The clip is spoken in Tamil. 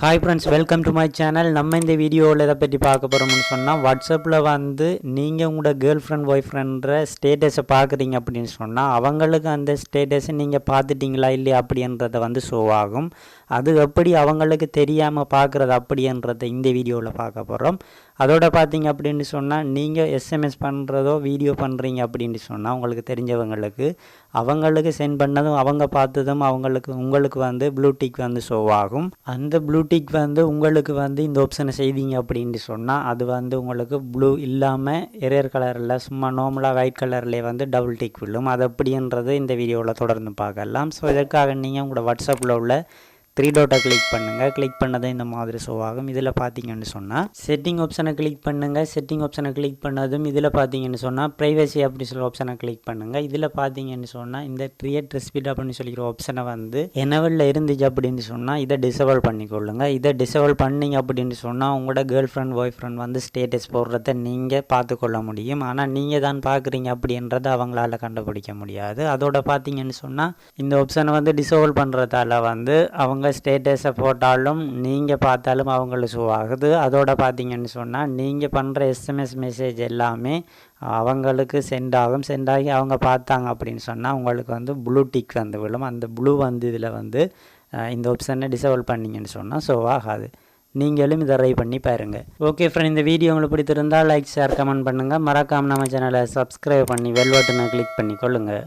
Hi friends welcome to my channel நம்ம இந்த வீடியோவில் எதை பற்றி பார்க்க போகிறோம்னு சொன்னால் வாட்ஸ்அப்பில் வந்து நீங்கள் உங்களோட கேர்ள் ஃப்ரெண்ட் பாய் ஃப்ரெண்ட்ற ஸ்டேட்டஸை பார்க்குறீங்க அப்படின்னு சொன்னால் அவங்களுக்கு அந்த ஸ்டேட்டஸை நீங்கள் பார்த்துட்டிங்களா இல்லையா அப்படின்றத வந்து ஷோ ஆகும். அது எப்படி அவங்களுக்கு தெரியாமல் பார்க்குறது அப்படின்றத இந்த வீடியோவில் பார்க்க போகிறோம் அதோட பார்த்தீங்க அப்படின்னு சொன்னால் நீங்கள் எஸ்எம்எஸ் பண்ணுறதோ வீடியோ பண்ணுறீங்க அப்படின்னு சொன்னால் உங்களுக்கு தெரிஞ்சவங்களுக்கு அவங்களுக்கு சென்ட் பண்ணதும் அவங்க பார்த்ததும் அவங்களுக்கு உங்களுக்கு வந்து ப்ளூடிக் வந்து ஷோ ஆகும். அந்த ப்ளூடிக் வந்து உங்களுக்கு வந்து இந்த ஆப்ஷனை செய்தீங்க அப்படின்னு சொன்னால் அது வந்து உங்களுக்கு ப்ளூ இல்லாமல் எரர் கலரில் சும்மா நார்மலாக ஒயிட் கலர்லேயே வந்து டபுள் டிக் விழும். அது அப்படின்றது இந்த வீடியோவில் தொடர்ந்து பார்க்கலாம். ஸோ இதற்காக நீங்கள் உங்களோட வாட்ஸ்அப்பில் உள்ள த்ரீ டோட்டை கிளிக் பண்ணுங்கள் கிளிக் பண்ணதும் இந்த மாதிரி ஷோ ஆகும். இதில் பார்த்தீங்கன்னு சொன்னால் செட்டிங் ஆப்ஷனை கிளிக் பண்ணுங்கள் செட்டிங் ஆப்ஷனை கிளிக் பண்ணதும் இதில் பார்த்தீங்கன்னு சொன்னால் ப்ரைவசி அப்படி சொல்லி ஆப்ஷனை கிளிக் பண்ணுங்கள் இதில் பார்த்தீங்கன்னு சொன்னால் இந்த கிரியேட் ரெஸ்பீட் அப்படின்னு சொல்லிக்கிற ஆப்ஷனை வந்து என்னவெல்ல இருந்துச்சு அப்படின்னு சொன்னால் இதை டிசபிள் பண்ணிக்கொள்ளுங்க. இதை டிசபிள் பண்ணீங்க அப்படின்னு சொன்னால் உங்களோட கேர்ள் ஃப்ரெண்ட் பாய் ஃப்ரெண்ட் வந்து ஸ்டேட்டஸ் போடுறத நீங்கள் பார்த்துக்கொள்ள முடியும். ஆனால் நீங்கள் தான் பார்க்குறீங்க அப்படின்றத அவங்களால கண்டுபிடிக்க முடியாது. அதோட பார்த்தீங்கன்னு சொன்னால் இந்த ஆப்ஷனை வந்து டிசபிள் பண்ணுறதால வந்து அவங்க ஸ்டேட்டஸை போட்டாலும் நீங்கள் பார்த்தாலும் அவங்களுக்கு ஷோ ஆகுது. அதோட பார்த்தீங்கன்னு சொன்னால் நீங்கள் பண்ணுற எஸ்எம்எஸ் மெசேஜ் எல்லாமே அவங்களுக்கு சென்ட் ஆகும். சென்ட் ஆகி அவங்க பார்த்தாங்க அப்படின்னு சொன்னால் உங்களுக்கு வந்து ப்ளூ டிக் வந்து விழும். அந்த ப்ளூ வந்து இதில் வந்து இந்த ஆப்ஷனை டிசேபிள் பண்ணீங்கன்னு சொன்னால் ஷோ ஆகாது. நீங்களும் இதை ட்ரை பண்ணி பாருங்கள் ஓகே ஃப்ரெண்ட் இந்த வீடியோ உங்களுக்கு பிடித்திருந்தால் லைக் ஷேர் கமெண்ட் பண்ணுங்கள் மறக்காமல் நம்ம சேனலை சப்ஸ்கிரைப் பண்ணி வெல் பட்டனை கிளிக் பண்ணி கொள்ளுங்கள்